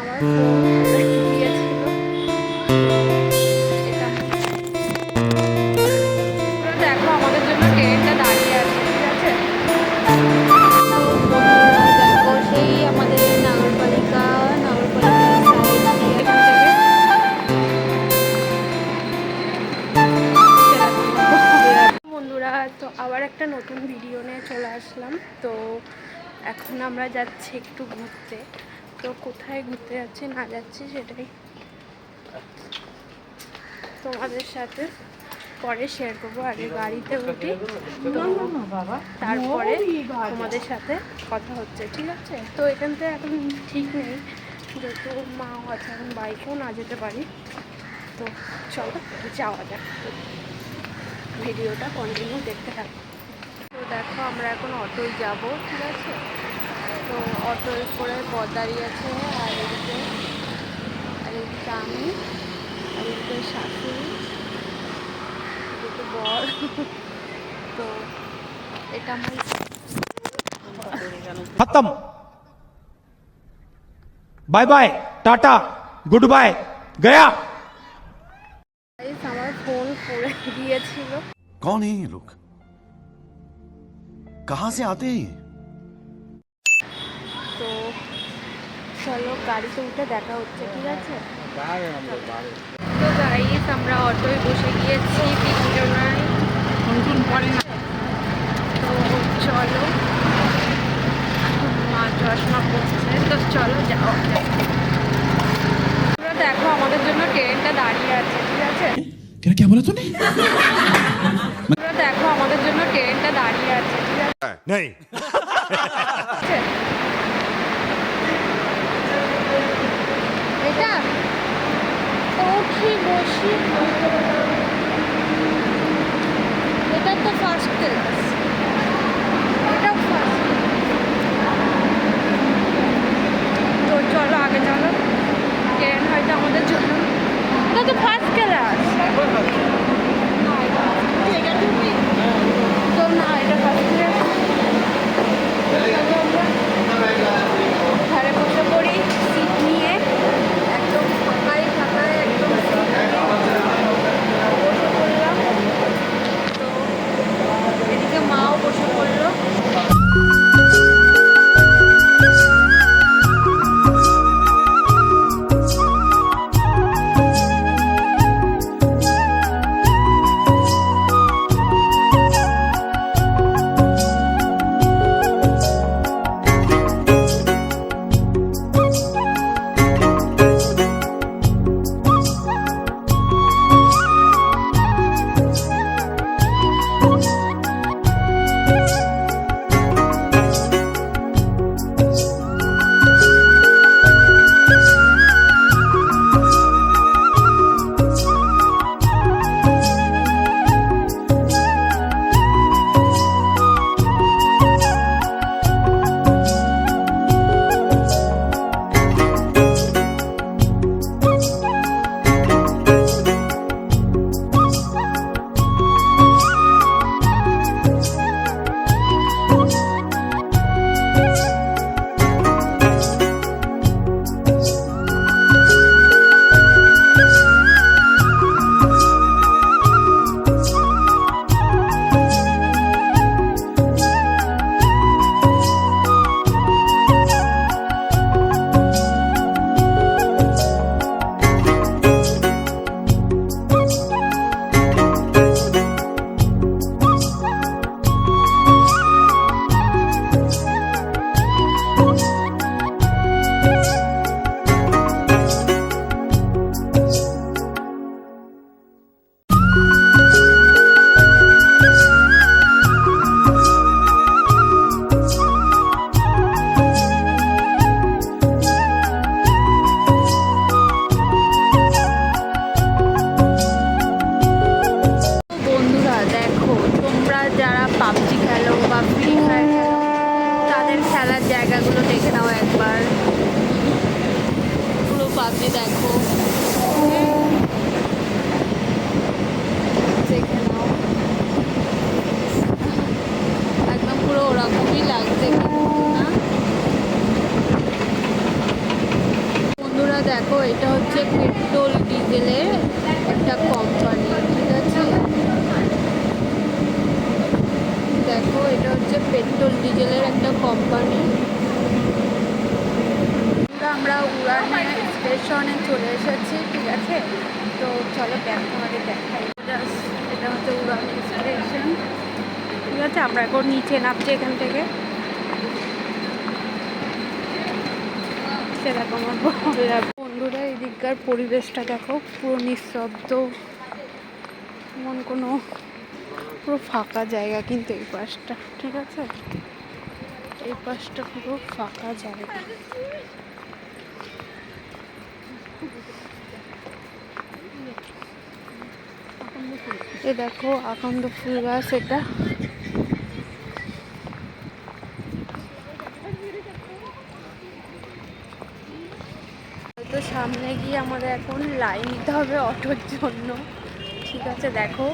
আমার দেখো, আমাদের জন্য ট্রেনটা দাঁড়িয়ে আছে, ঠিক সেই আমাদের নগরপালিকা নগরপালিকা বন্ধুরা, তো আবার একটা নতুন ভিডিও নিয়ে চলে আসলাম। তো এখন আমরা যাচ্ছি একটু ঘুরতে। তো কোথায় ঘুরতে যাচ্ছি না যাচ্ছি সেটাই তোমাদের সাথে পরে শেয়ার করব, আগে গাড়িতে উঠি। তারপরে তোমাদের সাথে কথা হচ্ছে, ঠিক আছে? তো এখান থেকে এখন ঠিক নেই, যেহেতু মাও আছে, এখন বাইকেও না যেতে পারি। তো চলো, যাওয়া যাক। ভিডিওটা কন্টিনিউ দেখতে থাকো। তো দেখো, আমরা এখন অটোয় যাব, ঠিক আছে? তো অটোয় করে পথ দাঁড়িয়ে আছে আর এদিকে আর এদিকে আমি আর এদিকে শাশুড়ি এদিকে বর তো এটা আমার खत्म bye bye tata good bye गया guys, আমার ফোন পড়ে গিয়েছিল कौन है ये लोग कहां से आते हैं চলো গাড়িতে উঠে দেখা হচ্ছে ঠিক আছে? তো গাইস আমরা অটোয় বসে গিয়েছি তো চলো মা চশমা পড়ছে তো চলো যাও তোমরা দেখো আমাদের জন্য ট্রেনটা দাঁড়িয়ে আছে ঠিক আছে? কে দেখো আমাদের জন্য ট্রেনটা দাঁড়িয়ে আছে ঠিক আছে বসি এটা তো ফার্স্ট ক্লাস এটাও ফার্স্ট তো চলো আগে চলো ট্রেন হয়তো আমাদের জন্য। তো ফার্স্ট ক্লাস স্টেশনে চলে এসেছি, ঠিক আছে? তো চলো ব্যাগ তোমাদের দেখাই। এটা হচ্ছে উড়ান স্টেশন ঠিক আছে, আমরা এখন নিচে নামছি এখান থেকে। সেরকম আমার বন্ধুরা। এদিককার পরিবেশটা দেখো, পুরো নিঃশব্দ। এমন কোনো পুরো ফাঁকা জায়গা কিন্তু এই পাশটা, ঠিক আছে? এই পাশটা পুরো ফাঁকা জায়গা। এ দেখো আকন্দ ফুল গাছ এটা। সামনে গিয়ে আমাদের এখন লাইন দিতে হবে অটোর জন্য। ঠিক আছে, দেখো,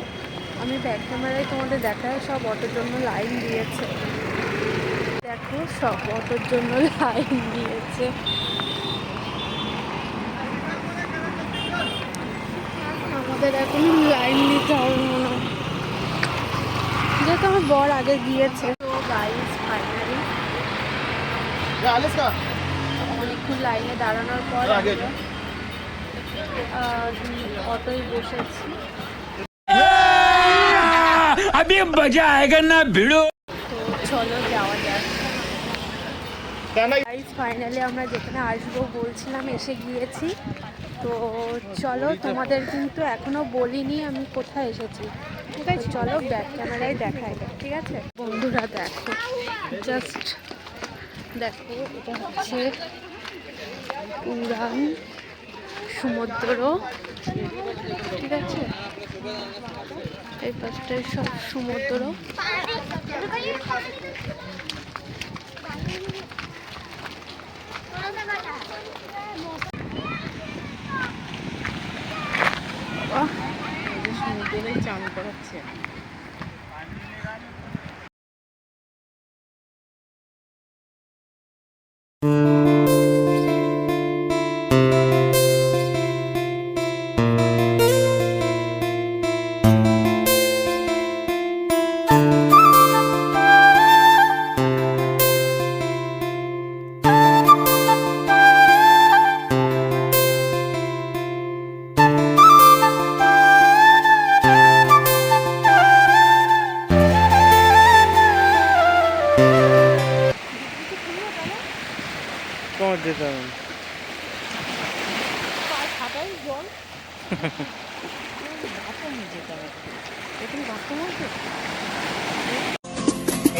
আমি ব্যাক ক্যামেরায় তোমাদের দেখায় সব অটোর জন্য লাইন দিয়েছে। দেখো, সব অটোর জন্য লাইন দিয়েছে। আমাদের এখন লাইন দিতে হবে মনে হয় যেহেতু আমার বর আগে গিয়েছে তো গাইস ফাইনালি অনেকক্ষণ লাইনে দাঁড়ানোর পর আগে আমরা, আহ, অটোয় বসেছি अभी मजा आएगा ना भिड़ो তো চলো যাওয়া যাক গাইস ফাইনালি আমরা যেখানে আসবো বলছিলাম এসে গিয়েছি তো চলো তোমাদের কিন্তু এখনও বলিনি আমি কোথায় এসেছি। ঠিক আছে। চলো ব্যাক ক্যামেরায় দেখাই ঠিক আছে? বন্ধুরা দেখো জাস্ট দেখো এটা হচ্ছে উড়ান সমুদ্র ঠিক আছে? এই পাশটায় সব সমুদ্র। আছে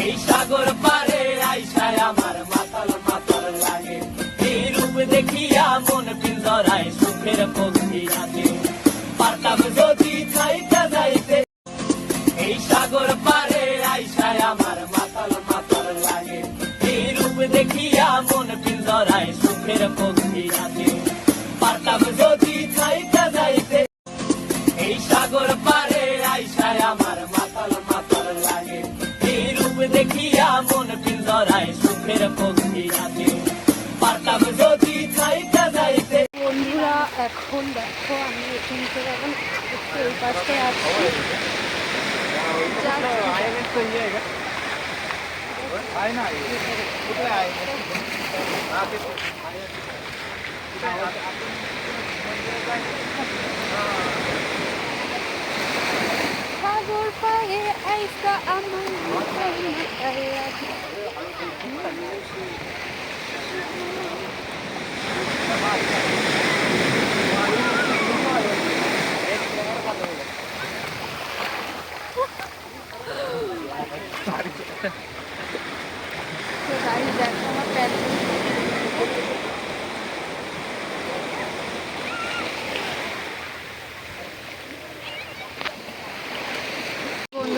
এই সাগর পারে আইসায় আমার মাতাল মাতাল লাগে। এই রূপ দেখিয়া মন পিন্দরায় সুখের পক্ষী আছে পারতাম যদি চাইতে যাইতে। এই সাগর পারে আইসায় আমার মাতাল মাতাল লাগে। এই রূপ দেখিয়া মন পিন্দরায় সুখের পক্ষী আছে বন্ধুরা এখন দেখো আমি এখান থেকে এখন একটু এই সাগর পায়ে আইসা আমার মাথায় মাথায় লাগে। তো গাড়ি দেখো আমার প্যান্ট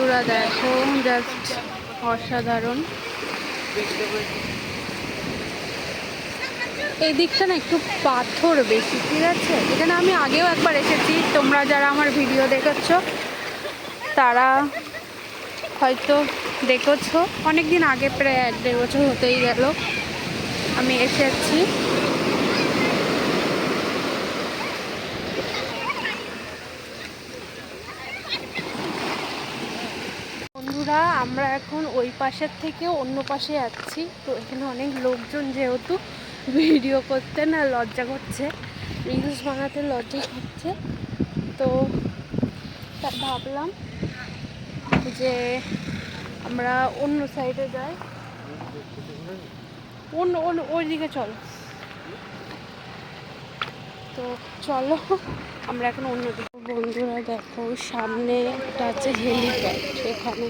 বন্ধুরা, দেখো জাস্ট অসাধারণ। এই দিকটা না একটু পাথর বেশি, ঠিক আছে? এখানে আমি আগেও একবার এসেছি, তোমরা যারা আমার ভিডিও দেখেছ, তারা হয়তো দেখেছ। অনেক দিন আগে প্রায় এক দেড় বছর হতেই গেল, আমি এসেছি। বন্ধুরা, আমরা এখন ওই পাশের থেকে অন্য পাশে যাচ্ছি। তো এখানে অনেক লোকজন যেহেতু ভিডিও করতে না, লজ্জা করছে। রিলস বানাতে লজ্জা করছে। তো তা ভাবলাম যে আমরা অন্য সাইডে যাই। অন্য অন্য, ওই দিকে চলো। তো চলো, আমরা এখন অন্য দিকে। বন্ধুরা দেখো, সামনে একটা আছে হেলিপ্যাড এখানে।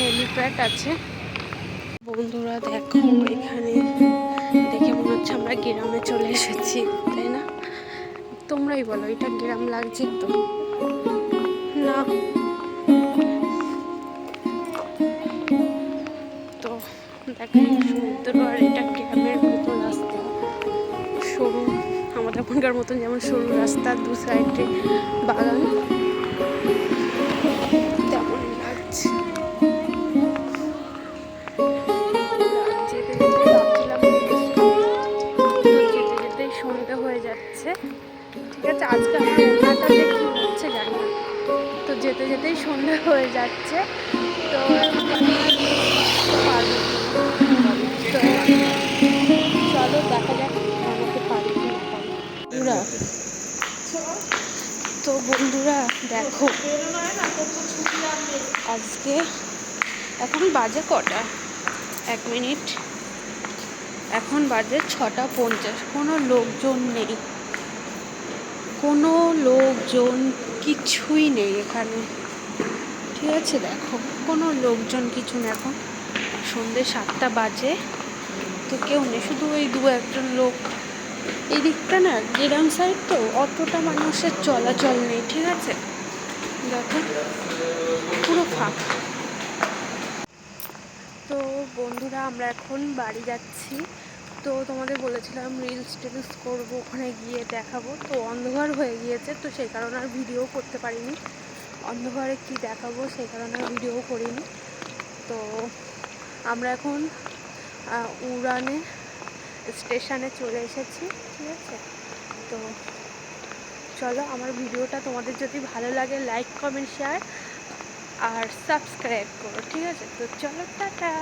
হেলিপ্যাড আছে বন্ধুরা, দেখো, এখানে দেখে মনে হচ্ছে আমরা গ্রামে চলে এসেছি, তাই না? তোমরাই বলো, এটা গ্রাম লাগছে তো? না? তো দেখো সমুদ্র আর এটা গ্রামের মতো। এখনকার মতন যেমন সরু রাস্তা দু সাইডে বাগান। বন্ধুরা, তো বন্ধুরা দেখো, আজকে এখন বাজে কটা? এক মিনিট। এখন বাজে ছটা পঞ্চাশ। কোনো লোকজন নেই। কোনো লোকজন কিছুই নেই এখানে। ঠিক আছে, দেখো, কোনো লোকজন কিছু নেই এখন। সন্ধ্যে সাতটা বাজে। তো কেউ নেই, শুধু ওই দু একজন লোক। এই দিকটা না গ্রাম সাইড তো, অতটা মানুষের চলাচল নেই, ঠিক আছে? দেখো, পুরো ফাঁক। তো বন্ধুরা, আমরা এখন বাড়ি যাচ্ছি। তো তোমাদের বলেছিলাম রিলস টিলস করব, ওখানে গিয়ে দেখাবো। তো অন্ধকার হয়ে গিয়েছে, তো সেই কারণে আর ভিডিও করতে পারিনি। অন্ধকারে কি দেখাবো, সেই কারণে আর ভিডিও করিনি। তো আমরা এখন উড়ানে স্টেশনে চলে এসেছি, ঠিক আছে? তো চলো আমার ভিডিওটা তোমাদের যদি ভালো লাগে লাইক কমেন্ট শেয়ার আর সাবস্ক্রাইব করো, ঠিক আছে? তো চলো, টাটা!